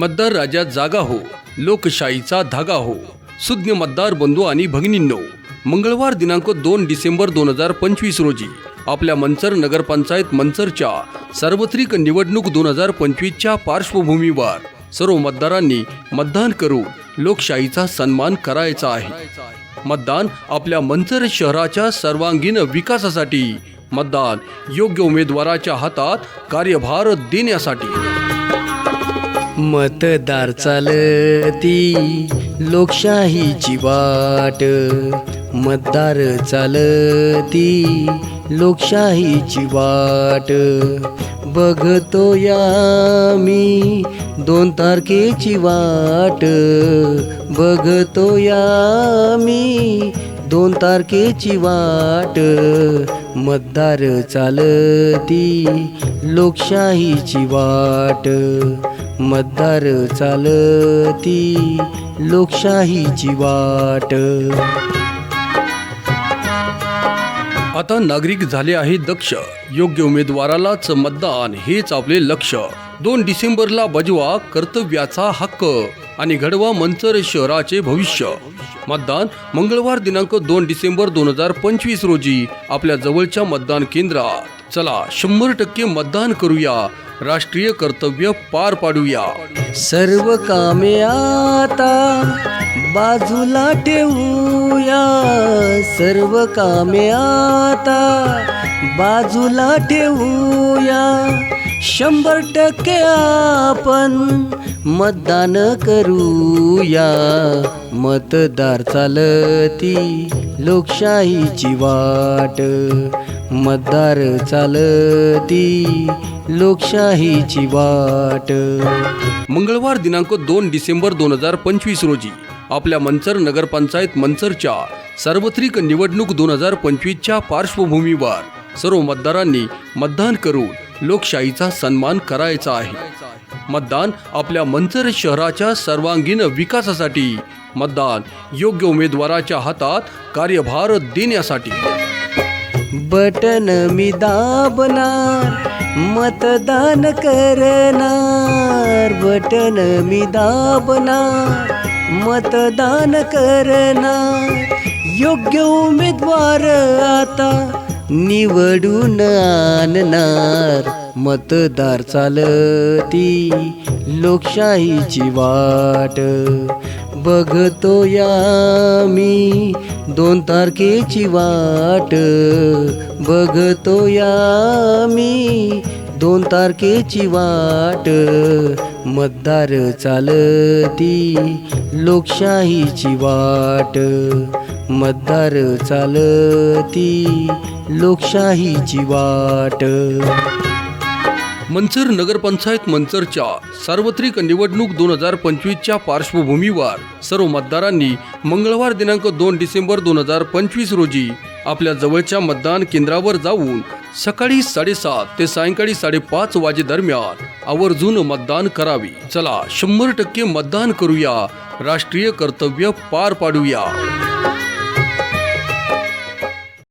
मतदार राजा जागा हो लोकशाहीचा धागा हो. सुज्ञ मतदार बंधू आणि भगिनींनो मंगळवार दिनांक दोन डिसेंबर दोन हजार पंचवीस रोजी आपल्या मंचर नगरपंचायत मंचरच्या सार्वत्रिक निवडणूक दोन हजार पंचवीसच्या पार्श्वभूमीवर सर्व मतदारांनी मतदान करून लोकशाहीचा सन्मान करायचा आहे. मतदान आपल्या मंचर शहराच्या सर्वांगीण विकासासाठी मतदान योग्य उमेदवाराच्या हातात कार्यभार देण्यासाठी. मतदार चालती लोकशाहीची वाट. मतदार चालती लोकशाहीची वाट. बघतो या मी दोन तारखेची वाट. बघतो या मी दोन तारखेची वाट. मतदार चालती लोकशाहीची वाट. मतदार चालती लोकशाहीची वाट. आता नागरिक झाले आहे दक्ष. योग्य उमेदवारालाच मतदान हेच आपले लक्ष दोन डिसेंबरला बजवा कर्तव्याचा हक्क आणि घडवा मंचर शहराचे भविष्य. मतदान मंगळवार दिनांक दोन डिसेंबर दोन हजार पंचवीस रोजी आपल्या जवळच्या मतदान केंद्रात. चला शंभर टक्के मतदान करूया. राष्ट्रीय कर्तव्य पार पाडूया. सर्व कामे आता बाजूला ठेवूया. सर्व कामे आता बाजूला ठेवूया. शंभर टक्के आपण मतदान करूया. मतदार चालती लोकशाहीची वाट. मतदार चालती लोकशाहीची वाट. मंगळवार दिनांक दोन डिसेंबर दोन हजार पंचवीस रोजी आपल्या मंचर नगरपंचायत मंचरच्या सार्वत्रिक निवडणूक दोन हजार पंचवीसच्या पार्श्वभूमीवर सर्व मतदारांनी मतदान करून लोकशाहीचा सन्मान करायचा आहे. मतदान आपल्या मंचर शहराच्या सर्वांगीण विकासासाठी. मतदान योग्य उमेदवाराच्या हातात कार्यभार देण्यासाठी. बटन मी दाबणार मतदान करणार. बटन मी दाबणार मतदान करणार. योग्य उमेदवार आता निवडून आणणार. मतदार चालती लोकशाहीची वाट. बघतो या मी दोन तारखेची वाट. बघतो या मी दोन तारखेची वाट. मतदार चालती लोकशाहीची वाट. मतदार चालती लोकशाहीची वाट. मंचर नगरपंचायत मंचरच्या सार्वत्रिक निवडणूक दोन हजार पंचवीसच्या पार्श्वभूमीवर सर्व मतदारांनी मंगळवार दिनांक दोन डिसेंबर दोन हजार पंचवीस रोजी आपल्या जवळच्या मतदान केंद्रावर जाऊन सकाळी साडेसात ते सायंकाळी साडेपाच वाजेदरम्यान आवर्जून मतदान करावे. चला शंभर टक्के मतदान करूया. राष्ट्रीय कर्तव्य पार पाडूया.